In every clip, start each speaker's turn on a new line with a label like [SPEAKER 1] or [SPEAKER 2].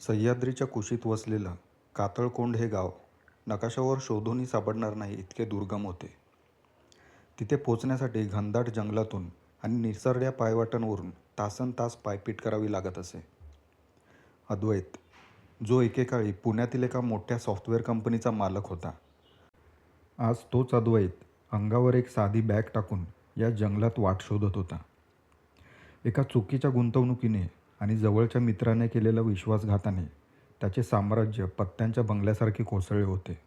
[SPEAKER 1] सह्याद्रीच्या कुशीत वसलेलं कातळकोंड हे गाव नकाशावर शोधूनही सापडणार नाही इतके दुर्गम होते. तिथे पोचण्यासाठी घनदाट जंगलातून आणि निसरड्या पायवाटांवरून तासन तास पायपीट करावी लागत असे. अद्वैत जो एकेकाळी पुण्यातील एका मोठ्या सॉफ्टवेअर कंपनीचा मालक होता. आज तोच अद्वैत अंगावर एक साधी बॅग टाकून या जंगलात वाट शोधत होता. एका चुकीच्या गुंतवणुकीने आणि जवळच्या मित्राने केलेल्या विश्वासघाताने त्याचे साम्राज्य पत्त्यांच्या बंगल्यासारखे कोसळले होते.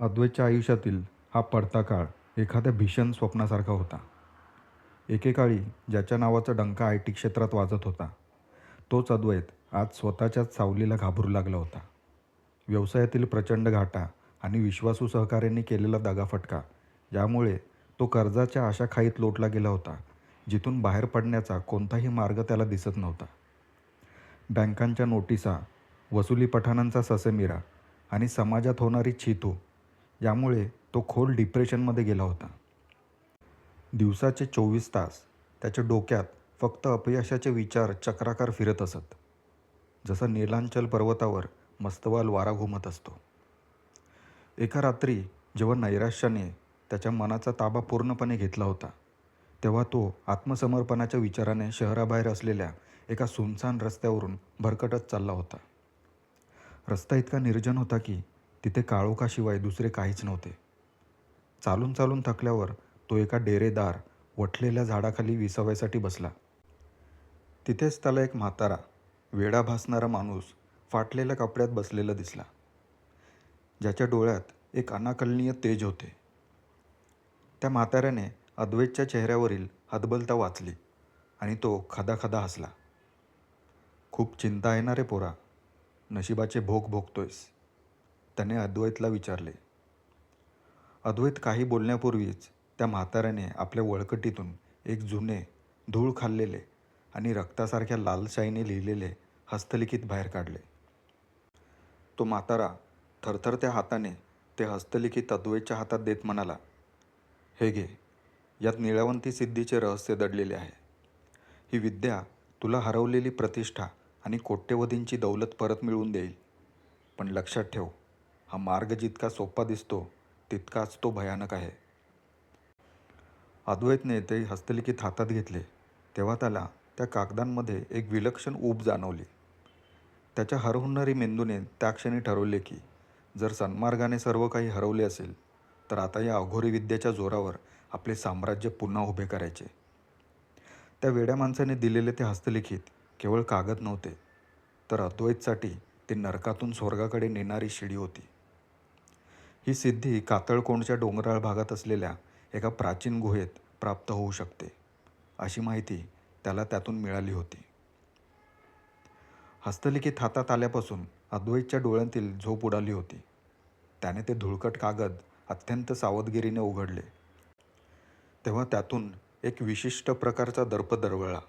[SPEAKER 1] अद्वैतच्या आयुष्यातील हा पडता काळ एखाद्या भीषण स्वप्नासारखा होता. एकेकाळी ज्याच्या नावाचा डंका आय टी क्षेत्रात वाजत होता तोच अद्वैत आज स्वतःच्याच सावलीला घाबरू लागला होता. व्यवसायातील प्रचंड घाटा आणि विश्वासू सहकार्यांनी केलेला दगाफटका यामुळे तो कर्जाच्या आशा खाईत लोटला गेला होता जिथून बाहेर पडण्याचा कोणताही मार्ग त्याला दिसत नव्हता. बँकांच्या नोटिसा वसुली पठाणांचा ससेमिरा आणि समाजात होणारी छितू यामुळे तो खोल डिप्रेशनमध्ये गेला होता. दिवसाचे चोवीस तास त्याच्या डोक्यात फक्त अपयशाचे विचार चक्राकार फिरत असत. जसं नीलांचल पर्वतावर मस्तवाल वारा घुमत असतो. एका रात्री जेव्हा नैराश्याने त्याच्या मनाचा ताबा पूर्णपणे घेतला होता तेव्हा तो आत्मसमर्पणाच्या विचाराने शहराबाहेर असलेल्या एका सुनसान रस्त्यावरून भरकटत चालला होता. रस्ता इतका निर्जन होता की तिथे काळोखाशिवाय दुसरे काहीच नव्हते. चालून चालून थकल्यावर तो एका डेरेदार वठलेल्या झाडाखाली विसाव्यासाठी बसला. तिथेच त्याला एक म्हातारा वेडा भासणारा माणूस फाटलेल्या कपड्यात बसलेला दिसला. ज्याच्या डोळ्यात एक अनाकलनीय तेज होते. त्या म्हाताऱ्याने अद्वैतच्या चेहऱ्यावरील हतबलता वाचली आणि तो खदाखदा हसला. खूप चिंता आहे ना रे पोरा नशिबाचे भोग भोगतोयस त्याने अद्वैतला विचारले. अद्वैत काही बोलण्यापूर्वीच त्या म्हाताऱ्याने आपल्या वळकटीतून एक जुने धूळ खाल्लेले आणि रक्तासारख्या लालशाईने लिहिलेले हस्तलिखित बाहेर काढले. तो म्हातारा थरथरत्या हाताने ते हस्तलिखित अद्वैतच्या हातात देत म्हणाला हे घे यात निळावंती सिद्धीचे रहस्य दडलेले आहे. ही विद्या तुला हरवलेली प्रतिष्ठा आणि कोट्यवधींची दौलत परत मिळवून देईल. पण लक्षात ठेव हा मार्ग जितका सोपा दिसतो तितकाच तो भयानक आहे. अद्वैतने ते हस्तलिखित हातात घेतले. तेव्हा त्याला त्या कागदांमध्ये एक विलक्षण ऊब जाणवली. त्याच्या हरहुन्नरी मेंदूने त्या क्षणी ठरवले की जर सन्मार्गाने सर्व काही हरवले असेल तर आता या अघोरी विद्येच्या जोरावर आपले साम्राज्य पुन्हा उभे करायचे. त्या वेड्या माणसाने दिलेले ते हस्तलिखित केवळ कागद नव्हते तर अद्वैतसाठी ते नरकातून स्वर्गाकडे नेणारी शिडी होती. ही सिद्धी कातळकोंडच्या डोंगराळ भागात असलेल्या एका प्राचीन गुहेत प्राप्त होऊ शकते अशी माहिती त्याला त्यातून मिळाली होती. हस्तलिखित हातात आल्यापासून अद्वैतच्या डोळ्यांतील झोप उडाली होती. त्याने ते धुळकट कागद अत्यंत सावधगिरीने उघडले. तेव्हा त्यातून एक विशिष्ट प्रकारचा दर्प दरवळला.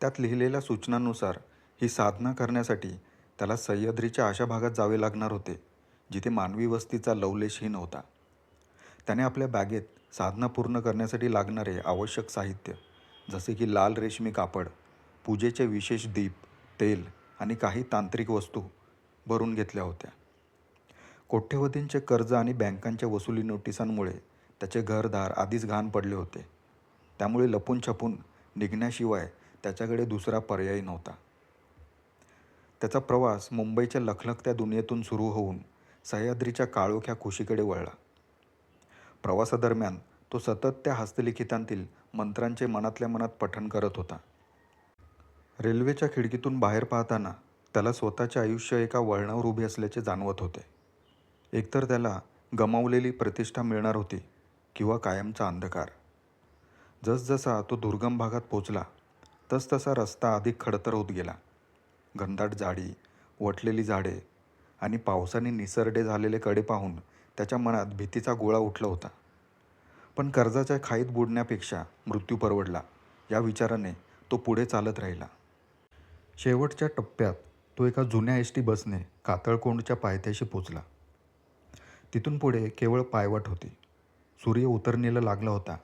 [SPEAKER 1] त्यात लिहिलेल्या सूचनांनुसार ही साधना करण्यासाठी त्याला सह्याद्रीच्या अशा भागात जावे लागणार होते जिथे मानवी वस्तीचा लवलेशही नव्हता त्याने आपल्या बॅगेत साधना पूर्ण करण्यासाठी लागणारे आवश्यक साहित्य जसे की लाल रेशमी कापड पूजेचे विशेष दीप तेल आणि काही तांत्रिक वस्तू भरून घेतल्या होत्या. कोट्यवधींचे कर्ज आणि बँकांच्या वसुली नोटिसांमुळे त्याचे घरदार आधीच घाण पडले होते. त्यामुळे लपून छपून निघण्याशिवाय त्याच्याकडे दुसरा पर्याय नव्हता. त्याचा प्रवास मुंबईच्या लखलखत्या दुनियेतून सुरू होऊन सह्याद्रीच्या काळोख्या खुशीकडे वळला. प्रवासादरम्यान तो सतत त्या हस्तलिखितांतील मंत्रांचे मनातल्या मनात पठण करत होता. रेल्वेच्या खिडकीतून बाहेर पाहताना त्याला स्वतःचे आयुष्य एका वळणावर उभे असल्याचे जाणवत होते. एकतर त्याला गमावलेली प्रतिष्ठा मिळणार होती किंवा कायमचा अंधकार. जसजसा तो दुर्गम भागात पोचला तसतसा रस्ता अधिक खडतर होत गेला. घनदाट झाडी वटलेली झाडे आणि पावसाने निसरडे झालेले कडे पाहून त्याच्या मनात भीतीचा गोळा उठला होता. पण कर्जाच्या खाईत बुडण्यापेक्षा मृत्यू परवडला या विचाराने तो पुढे चालत राहिला. शेवटच्या टप्प्यात तो एका जुन्या एस टी बसने कातळकोंडच्या पायथ्याशी पोचला. तिथून पुढे केवळ पायवाट होती. सूर्य उतरणीला लागला होता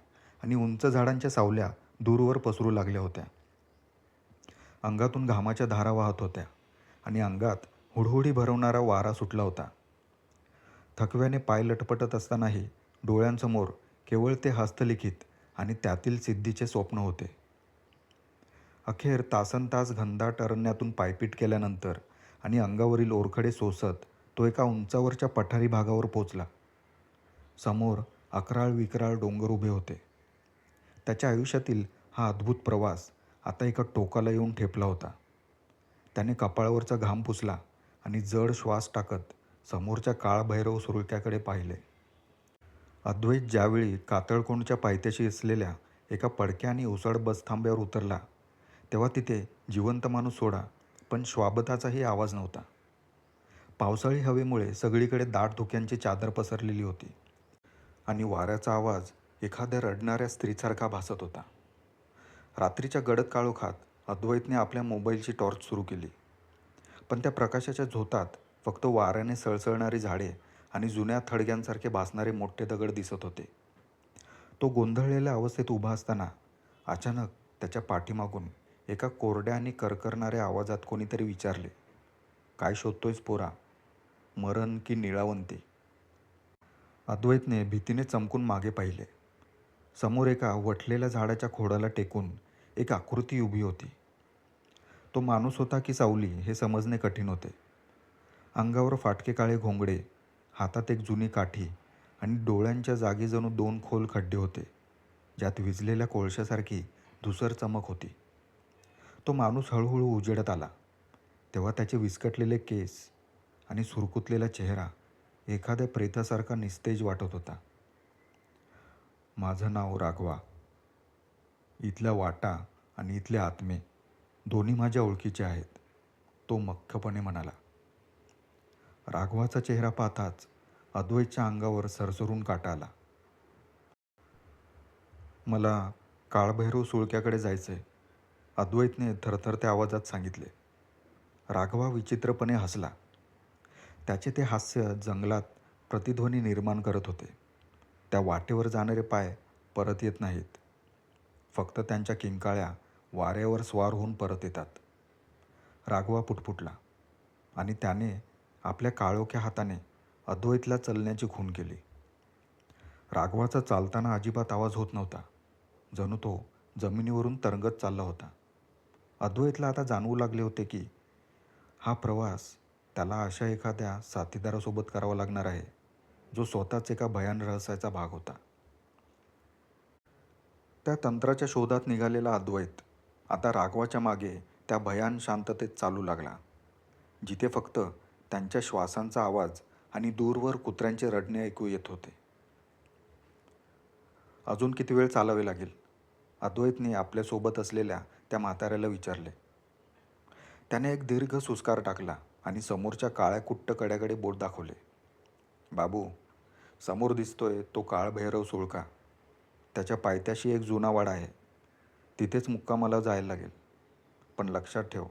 [SPEAKER 1] आणि उंच झाडांच्या सावल्या दूरवर पसरू लागल्या होत्या. अंगातून घामाच्या धारा वाहत होत्या आणि अंगात हुडहुडी भरवणारा वारा सुटला होता. थकव्याने पाय लटपटत असतानाही डोळ्यांसमोर केवळ ते हस्तलिखित आणि त्यातील सिद्धीचे स्वप्न होते. अखेर तासन तास घनदाट अरण्यातून पायपीट केल्यानंतर आणि अंगावरील ओरखडे सोसत तो एका उंचावरच्या पठारी भागावर पोचला. समोर अकराळ विकराळ डोंगर उभे होते. त्याच्या आयुष्यातील हा अद्भुत प्रवास आता एका टोकाला येऊन ठेपला होता. त्याने कपाळावरचा घाम पुसला आणि जड श्वास टाकत समोरच्या काळभैरव सुरक्याकडे पाहिले. अद्वैत ज्यावेळी कातळकोंडच्या पायथ्याशी असलेल्या एका पडक्या आणि ओसाड बसथांब्यावर उतरला तेव्हा तिथे जिवंत माणूस सोडा पण श्वाबताचाही आवाज नव्हता. पावसाळी हवेमुळे सगळीकडे दाट धुक्यांची चादर पसरलेली होती. आणि वाऱ्याचा आवाज एखाद्या रडणाऱ्या स्त्रीसारखा भासत होता. रात्रीच्या गडद काळोखात अद्वैतने आपल्या मोबाईलची टॉर्च सुरू केली. पण त्या प्रकाशाच्या झोतात फक्त वाऱ्याने सळसळणारी झाडे आणि जुन्या थडग्यांसारखे भासणारे मोठे दगड दिसत होते. तो गोंधळलेल्या अवस्थेत उभा असताना अचानक त्याच्या पाठीमागून एका कोरड्या आणि करकरणाऱ्या आवाजात कोणीतरी विचारले काय शोधतोयस पोरा? मरण की निळावंती? अद्वैतने भीतीने चमकून मागे पाहिले. समोर एका वटलेल्या झाडाच्या खोडाला टेकून एक आकृती उभी होती. तो माणूस होता की सावली हे समजणे कठीण होते. अंगावर फाटके काळे घोंगडे हातात एक जुनी काठी आणि डोळ्यांच्या जागी जणू दोन खोल खड्डे होते ज्यात विजलेल्या कोळशासारखी धुसर चमक होती. तो माणूस हळूहळू उजेडत आला. तेव्हा त्याचे विस्कटलेले केस आणि सुरकुतलेला चेहरा एखाद्या प्रेतासारखा निस्तेज वाटत होता. माझं नाव राघवा. इथल्या वाटा आणि इथले आत्मे दोन्ही माझ्या ओळखीचे आहेत तो मख्खपणे म्हणाला. राघवाचा चेहरा पाहताच अद्वैतच्या अंगावर सरसरून काटा आला. मला काळभैरव सुळक्याकडे जायचं आहे अद्वैतने थरथरत्या आवाजात सांगितले. राघवा विचित्रपणे हसला. त्याचे ते हास्य जंगलात प्रतिध्वनी निर्माण करत होते. त्या वाटेवर जाणारे पाय परत येत नाहीत. फक्त त्यांच्या किंकाळ्या वाऱ्यावर स्वार होऊन परत येतात. राघवा पुटपुटला आणि त्याने आपल्या काळोख्या हाताने अद्वैतला चलण्याची खून केली. राघवाचा चालताना अजिबात आवाज होत नव्हता. जणू तो जमिनीवरून तरंगत चालला होता. अद्वैतला आता जाणवू लागले होते की हा प्रवास त्याला अशा एखाद्या साथीदारासोबत करावा लागणार आहे जो स्वतःच एका भयान रहस्याचा भाग होता. त्या तंत्राच्या शोधात निघालेला अद्वैत आता राघवाच्या मागे त्या भयान शांततेत चालू लागला. जिथे फक्त त्यांच्या श्वासांचा आवाज आणि दूरवर कुत्र्यांचे रडणे ऐकू येत होते. अजून किती वेळ चालावे लागेल? अद्वैतने आपल्यासोबत असलेल्या त्या म्हाताऱ्याला विचारले. त्याने एक दीर्घ सुस्कार टाकला. आणि समोरच्या काळ्या कुट्ट कड्याकडे बोट दाखवले. बाबू समोर दिसतोय तो काळ भैरव सुळका. त्याच्या पायथ्याशी एक जुना वाडा आहे. तिथेच मुक्कामाला जायला लागेल. पण लक्षात ठेव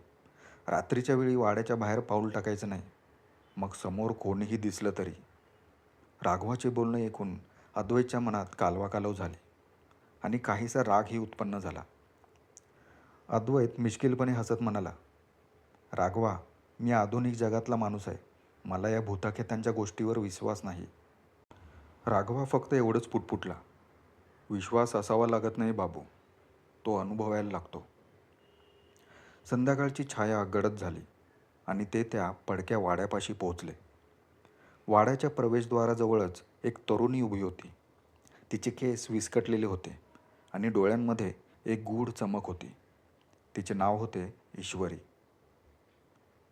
[SPEAKER 1] रात्रीच्या वेळी वाड्याच्या बाहेर पाऊल टाकायचं नाही. मग समोर कोणीही दिसलं तरी. राघवाचे बोलणं ऐकून अद्वैतच्या मनात कालवाकालव झाली आणि काहीसा रागही उत्पन्न झाला. अद्वैत मिश्किलपणे हसत म्हणाला राघवा मी आधुनिक जगातला माणूस आहे. मला या भूताखेत्यांच्या गोष्टीवर विश्वास नाही. राघवा फक्त एवढंच पुटपुटला. विश्वास असावा लागत नाही बाबू. तो अनुभवायला लागतो. संध्याकाळची छाया गडद झाली आणि ते त्या पडक्या वाड्यापाशी पोहोचले. वाड्याच्या प्रवेशद्वाराजवळच एक तरुणी उभी होती. तिचे केस विस्कटलेले होते आणि डोळ्यांमध्ये एक गूढ चमक होती. तिचे नाव होते ईश्वरी.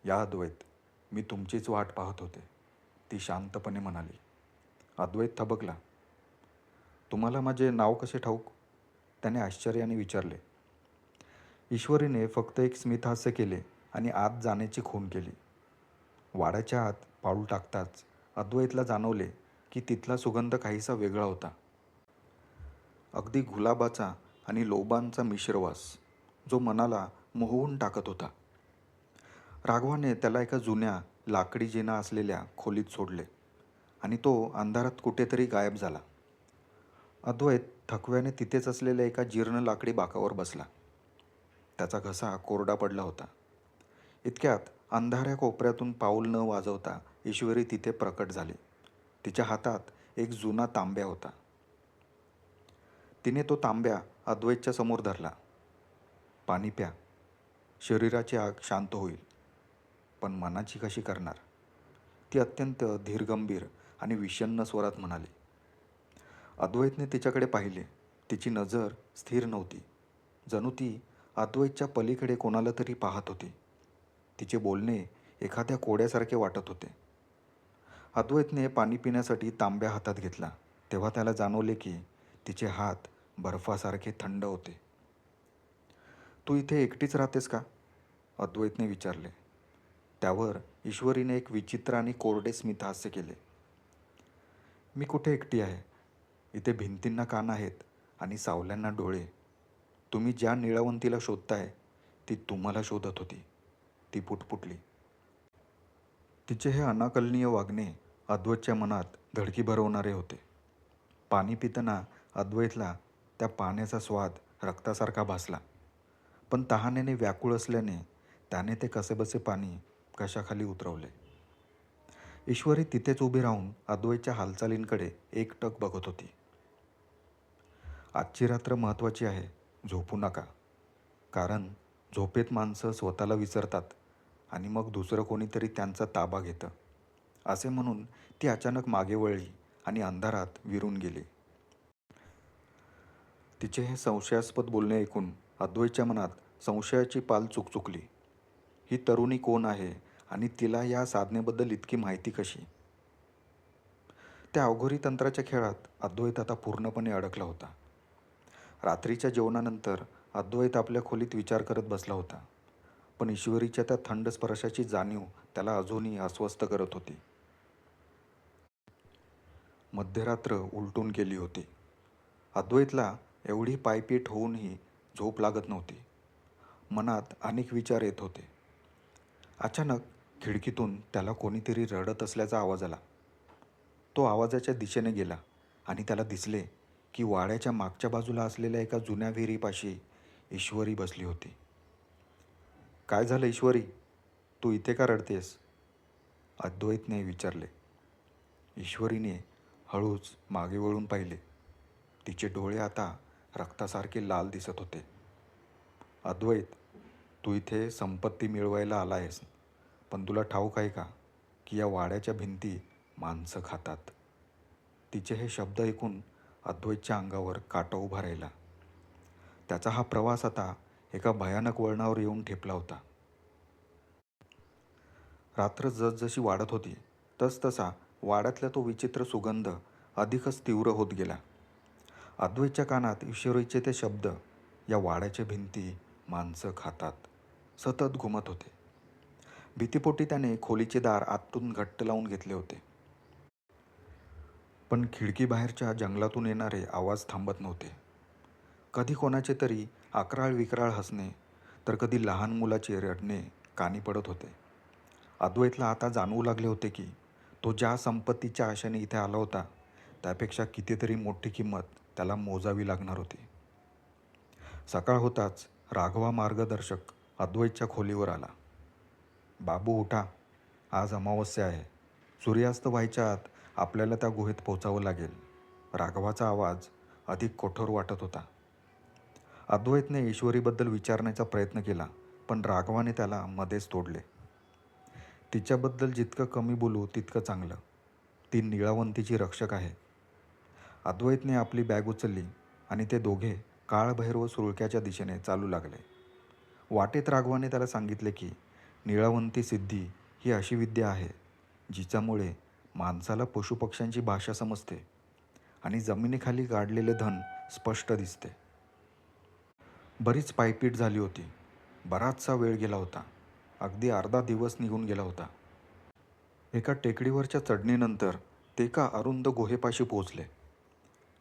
[SPEAKER 1] या अद्वैत मी तुमचीच वाट पाहत होते. ती शांतपणे म्हणाली अद्वैत थबकला. तुम्हाला माझे नाव कसे ठाऊक? त्याने आश्चर्याने विचारले. ईश्वरीने फक्त एक स्मितहास्य केले आणि आत जाण्याची खून केली. वाड्याच्या आत पाऊल टाकताच अद्वैतला जाणवले की तिथला सुगंध काहीसा वेगळा होता. अगदी गुलाबाचा आणि लोबांचा मिश्रवास जो मनाला मोहवून टाकत होता. राघवाने त्याला एका जुन्या लाकडी जिना असलेल्या खोलीत सोडले आणि तो अंधारात कुठेतरी गायब झाला. अद्वैत थकव्याने तिथेच असलेल्या एका जीर्ण लाकडी बाकावर बसला. त्याचा घसा कोरडा पडला होता. इतक्यात अंधाऱ्या कोपऱ्यातून पाऊल न वाजवता ईश्वरी तिथे प्रकट झाली. तिच्या हातात एक जुना तांब्या होता. तिने तो तांब्या अद्वैतच्या समोर धरला. पाणी प्या. शरीराची आग शांत होईल. पण मनाची कशी करणार? ती अत्यंत धीरगंभीर आणि विषण्ण स्वरात म्हणाली. अद्वैतने तिच्याकडे पाहिले. तिची नजर स्थिर नव्हती. जणू ती अद्वैतच्या पलीकडे कोणाला तरी पाहत होती. तिचे बोलणे एखाद्या कोड्यासारखे वाटत होते. अद्वैतने पाणी पिण्यासाठी तांब्या हातात घेतला. तेव्हा त्याला जाणवले की तिचे हात बर्फासारखे थंड होते. तू इथे एकटीच राहतेस का? अद्वैतने विचारले. त्यावर ईश्वरीने एक विचित्र आणि कोरडे स्मितहास्य केले. मी कुठे एकटी आहे? इथे भिंतींना कान आहेत आणि सावल्यांना डोळे. तुम्ही ज्या निळावंतीला शोधताय ती तुम्हाला शोधत होती. ती पुटपुटली. तिचे हे अनाकलनीय वागणे अद्वैतच्या मनात धडकी भरवणारे होते. पाणी पिताना अद्वैतला त्या पाण्याचा स्वाद रक्तासारखा भासला. पण तहानेने व्याकुळ असल्याने त्याने ते कसेबसे पाणी कशाखाली उतरवले? ईश्वरी तिथेच उभी राहून अद्वैतच्या हालचालींकडे एकटक बघत होती. आजची रात्र महत्त्वाची आहे झोपू नका. कारण झोपेत माणसं स्वतःला विसरतात आणि मग दुसरं कोणीतरी त्यांचा ताबा घेतं. असे म्हणून ती अचानक मागे वळली आणि अंधारात विरून गेली. तिचे हे संशयास्पद बोलणे ऐकून अद्वैतच्या मनात संशयाची पाल चुकचुकली. ही तरुणी कोण आहे आणि तिला या साधनेबद्दल इतकी माहिती कशी? त्या अवघोरी तंत्राच्या खेळात अद्वैत आता पूर्णपणे अडकला होता. रात्रीच्या जेवणानंतर अद्वैत आपल्या खोलीत विचार करत बसला होता. पण ईश्वरीच्या त्या थंड स्पर्शाची जाणीव त्याला अजूनही अस्वस्थ करत होती. मध्यरात्र उलटून गेली होती. अद्वैतला एवढी पायपीट होऊनही झोप लागत नव्हती. मनात अनेक विचार येत होते. अचानक खिडकीतून त्याला कोणीतरी रडत असल्याचा आवाज आला. तो आवाजाच्या दिशेने गेला आणि त्याला दिसले की वाड्याच्या मागच्या बाजूला असलेल्या एका जुन्या विहिरीपाशी ईश्वरी बसली होती. काय झालं ईश्वरी? तू इथे का रडतेस? अद्वैतने विचारले. ईश्वरीने हळूच मागे वळून पाहिले. तिचे डोळे आता रक्तासारखे लाल दिसत होते. अद्वैत तू इथे संपत्ती मिळवायला आला आहेस पण तुला ठाऊक आहे का की या वाड्याच्या भिंती माणसं खातात? तिचे हे शब्द ऐकून अद्वैतच्या अंगावर काटा उभा राहिला. त्याचा हा प्रवास आता एका भयानक वळणावर येऊन ठेपला होता. रात्र जसजशी वाढत होती तसतसा वाड्यातला तो विचित्र सुगंध अधिकच तीव्र होत गेला. अद्वैतच्या कानात ईश्वरीचे ते शब्द या वाड्याच्या भिंती माणसं खातात. सतत घुमत होते. भीतीपोटी त्याने खोलीचे दार आतून घट्ट लावून घेतले होते. पण खिडकीबाहेरच्या जंगलातून येणारे आवाज थांबत नव्हते. कधी कोणाचे तरी अकराळ विकराळ हसणे तर कधी लहान मुलाचे रडणे कानी पडत होते. अद्वैतला आता जाणवू लागले होते की तो ज्या संपत्तीच्या आशेने इथे आला होता त्यापेक्षा कितीतरी मोठी किंमत त्याला मोजावी लागणार होती. सकाळ होताच राघवा मार्गदर्शक अद्वैतच्या खोलीवर आला. बाबू उठा. आज अमावस्या आहे. सूर्यास्त व्हायच्या आत आपल्याला त्या गुहेत पोचावं लागेल. राघवाचा आवाज अधिक कठोर वाटत होता. अद्वैतने ईश्वरीबद्दल विचारण्याचा प्रयत्न केला पण राघवाने त्याला मध्येच तोडले. तिच्याबद्दल जितकं कमी बोलू तितकं चांगलं. ती निळावंतीची रक्षक आहे. अद्वैतने आपली बॅग उचलली आणि ते दोघे काळभैरव सुळक्याच्या दिशेने चालू लागले. वाटेत राघवाने त्याला सांगितले की निळावंती सिद्धी ही अशी विद्या आहे जिच्यामुळे माणसाला पशुपक्ष्यांची भाषा समजते आणि जमिनीखाली गाडलेले धन स्पष्ट दिसते. बरीच पायपीट झाली होती. बराचसा वेळ गेला होता. अगदी अर्धा दिवस निघून गेला होता. एका टेकडीवरच्या चढणीनंतर ते का अरुंद गुहेपाशी पोचले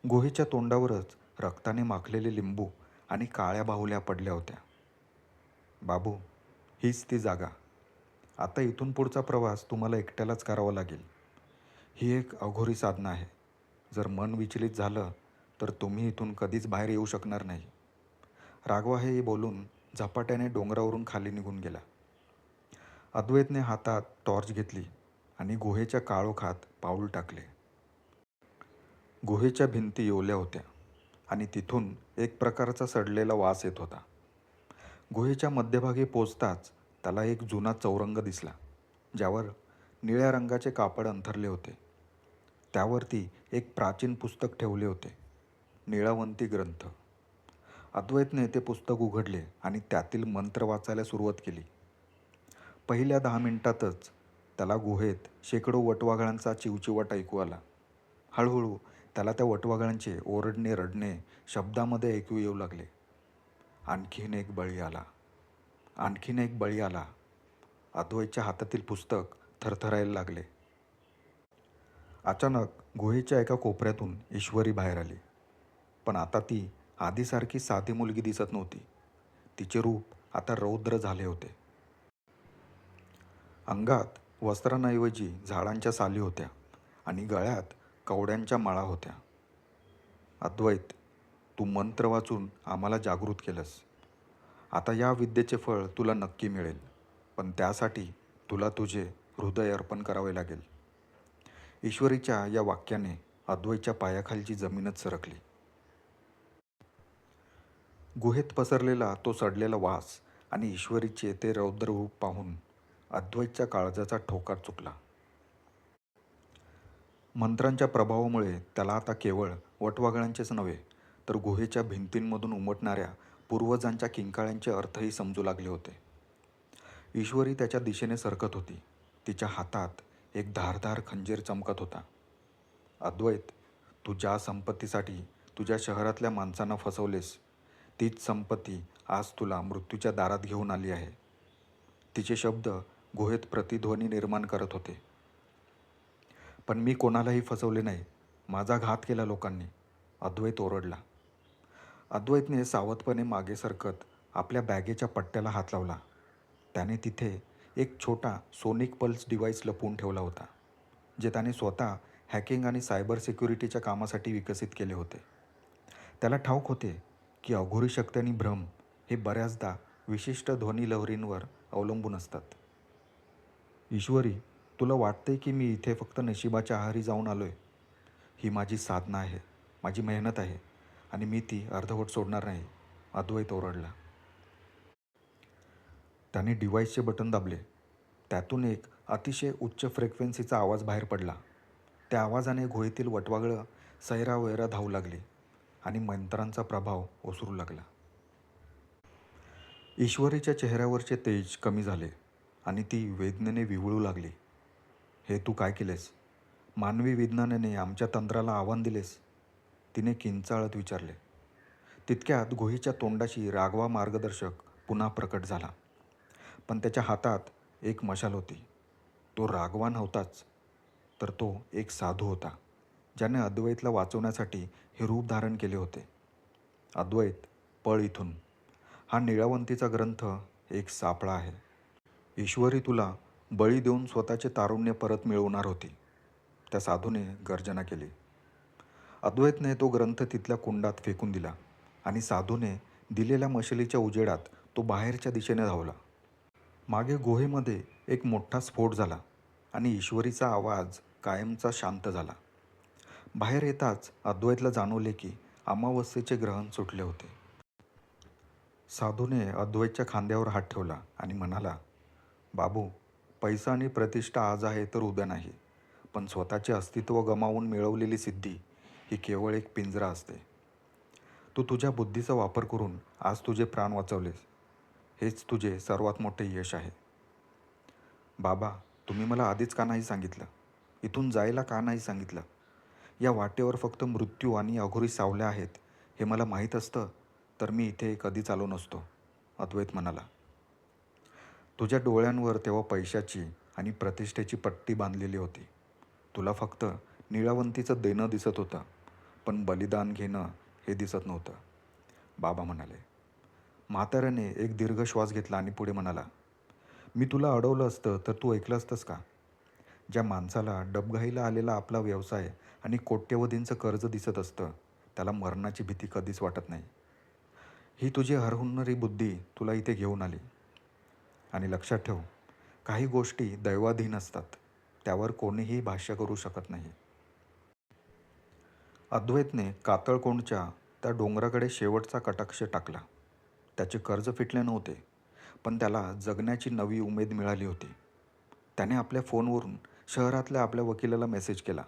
[SPEAKER 1] गुहेच्या तोंडावरच रक्ताने माखलेले लिंबू आणि काळ्या बाहुल्या पडल्या होत्या. बाबू हीच ती जागा. आता इथून पुढचा प्रवास तुम्हाला एकट्यालाच करावा लागेल. ही एक अघोरी साधना आहे. जर मन विचलित झालं तर तुम्ही इथून कधीच बाहेर येऊ शकणार नाही. राघवा हे बोलून झपाट्याने डोंगरावरून खाली निघून गेला. अद्वैतने हातात टॉर्च घेतली आणि गुहेच्या काळोखात पाऊल टाकले. गुहेच्या भिंती ओल्या होत्या आणि तिथून एक प्रकारचा सडलेला वास येत होता. गुहेच्या मध्यभागी पोचताच त्याला एक जुना चौरंग दिसला ज्यावर निळ्या रंगाचे कापड अंथरले होते. त्यावरती एक प्राचीन पुस्तक ठेवले होते निळावंती ग्रंथ. अद्वैतने ते पुस्तक उघडले आणि त्यातील मंत्र वाचायला सुरुवात केली. पहिल्या दहा मिनिटातच त्याला गुहेत शेकडो वटवाघळांचा चिवचिवाट ऐकू आला. हळूहळू त्याला त्या वटवाघळांचे ओरडणे रडणे शब्दामध्ये ऐकू येऊ लागले. आणखीन एक बळी आला. आणखीन एक बळी आला. अद्वैतच्या हातातील पुस्तक थरथरायला लागले. अचानक गुहेच्या एका कोपऱ्यातून ईश्वरी बाहेर आली. पण आता ती आधीसारखी साधी मुलगी दिसत नव्हती. तिचे रूप आता रौद्र झाले होते. अंगात वस्त्रांऐवजी झाडांच्या साली होत्या आणि गळ्यात कवड्यांच्या माळा होत्या. अद्वैत तू मंत्र वाचून आम्हाला जागृत केलंस. आता या विद्येचे फळ तुला नक्की मिळेल पण त्यासाठी तुला तुझे हृदय अर्पण करावे लागेल. ईश्वरीच्या या वाक्याने अद्वैतच्या पायाखालची जमीनच सरकली. गुहेत पसरलेला तो सडलेला वास आणि ईश्वरीचे ते रौद्ररूप पाहून अद्वैतच्या काळजाचा ठोका चुकला. मंत्रांच्या प्रभावामुळे त्याला आता केवळ वटवाघळांचेच नव्हे तर गुहेच्या भिंतींमधून उमटणाऱ्या पूर्वजांच्या किंकाळ्यांचे अर्थही समजू लागले होते. ईश्वरी त्याच्या दिशेने सरकत होती. तिच्या हातात एक धारधार खंजीर चमकत होता. अद्वैत तू ज्या संपत्तीसाठी तुझ्या शहरातल्या माणसांना फसवलेस तीच संपत्ती आज तुला मृत्यूच्या दारात घेऊन आली आहे. तिचे शब्द गुहेत प्रतिध्वनी निर्माण करत होते. पण मी कोणालाही फसवले नाही. माझा घात केला लोकांनी. अद्वैत ओरडला. अद्वैतने सावधपणे मागे सरकत आपल्या बॅगेच्या पट्ट्याला हात लावला. त्याने तिथे एक छोटा सोनिक पल्स डिव्हाइस लपवून ठेवला होता जे त्याने स्वतः हॅकिंग आणि सायबर सिक्युरिटीच्या कामासाठी विकसित केले होते. त्याला ठाऊक होते की अघोरी शक्ती आणि भ्रम हे बऱ्याचदा विशिष्ट ध्वनी लहरींवर अवलंबून असतात. ईश्वरी तुला वाटते की मी इथे फक्त नशिबाच्या आहारी जाऊन आलो आहे ही माझी साधना आहे माझी मेहनत आहे. आणि मी ती अर्धवट सोडणार नाही. अद्वैत ओरडला. त्याने डिव्हाइसचे बटन दाबले. त्यातून एक अतिशय उच्च फ्रिक्वेन्सीचा आवाज बाहेर पडला. त्या आवाजाने घोळीतील वटवागळं सैरावैरा धावू लागली आणि मंत्रांचा प्रभाव ओसरू लागला. ईश्वरीच्या चेहऱ्यावरचे तेज कमी झाले आणि ती वेदनेने विवळू लागली. हे तू काय केलेस? मानवी विज्ञानाने आमच्या तंत्राला आव्हान दिलेस? तिने किंचाळत विचारले. तितक्यात गुहीच्या तोंडाशी राघवा मार्गदर्शक पुन्हा प्रकट झाला. पण त्याच्या हातात एक मशाल होती. तो राघवा नव्हताच तर तो एक साधू होता ज्याने अद्वैतला वाचवण्यासाठी हे रूप धारण केले होते. अद्वैत पळ इथून. हा निळावंतीचा ग्रंथ एक सापळा आहे. ईश्वरी तुला बळी देऊन स्वतःचे तारुण्य परत मिळवणार होती. त्या साधूने गर्जना केली. अद्वैतने तो ग्रंथ तिथल्या कुंडात फेकून दिला आणि साधूने दिलेल्या मशलीच्या उजेडात तो बाहेरच्या दिशेने धावला. मागे गुहेमध्ये एक मोठा स्फोट झाला आणि ईश्वरीचा आवाज कायमचा शांत झाला. बाहेर येताच अद्वैतला जाणवले की अमावस्येचे ग्रहण सुटले होते. साधूने अद्वैतच्या खांद्यावर हात ठेवला आणि म्हणाला बाबू पैसा आणि प्रतिष्ठा आज आहे तर उद्या नाही पण स्वतःचे अस्तित्व गमावून मिळवलेली सिद्धी ही केवळ एक पिंजरा असते. तू तुझ्या बुद्धीचा वापर करून आज तुझे प्राण वाचवलेस. हेच तुझे सर्वात मोठे यश आहे. बाबा तुम्ही मला आधीच का नाही सांगितलं? इथून जायला का नाही सांगितलं? या वाटेवर फक्त मृत्यू आणि अघोरी सावल्या आहेत हे मला माहीत असतं तर मी इथे कधीच आलो नसतो अद्वैत म्हणाला. तुझ्या डोळ्यांवर तेव्हा पैशाची आणि प्रतिष्ठेची पट्टी बांधलेली होती. तुला फक्त निळावंतीचं देणं दिसत होतं. पण बलिदान घेणं हे दिसत नव्हतं. बाबा म्हणाले म्हाताऱ्याने एक दीर्घ श्वास घेतला आणि पुढे म्हणाला मी तुला अडवलं असतं तर तू ऐकलं असतंस का? ज्या माणसाला डबघाईला आलेला आपला व्यवसाय आणि कोट्यवधींचं कर्ज दिसत असतं त्याला मरणाची भीती कधीच वाटत नाही. ही तुझी हरहुन्नरी बुद्धी तुला इथे घेऊन आली. आणि लक्षात ठेव काही गोष्टी दैवाधीन असतात त्यावर कोणीही भाष्य करू शकत नाही. अद्वैतने कातळकोंडच्या त्या डोंगराकडे शेवटचा कटाक्ष टाकला. त्याचे कर्ज फिटले नव्हते पण त्याला जगण्याची नवी उमेद मिळाली होती. त्याने आपल्या फोनवरून शहरातल्या आपल्या वकिलाला मेसेज केला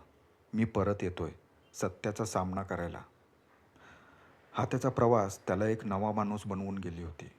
[SPEAKER 1] मी परत येतोय सत्याचा सामना करायला. हा त्याचा प्रवास त्याला एक नवा माणूस बनवून गेली होती.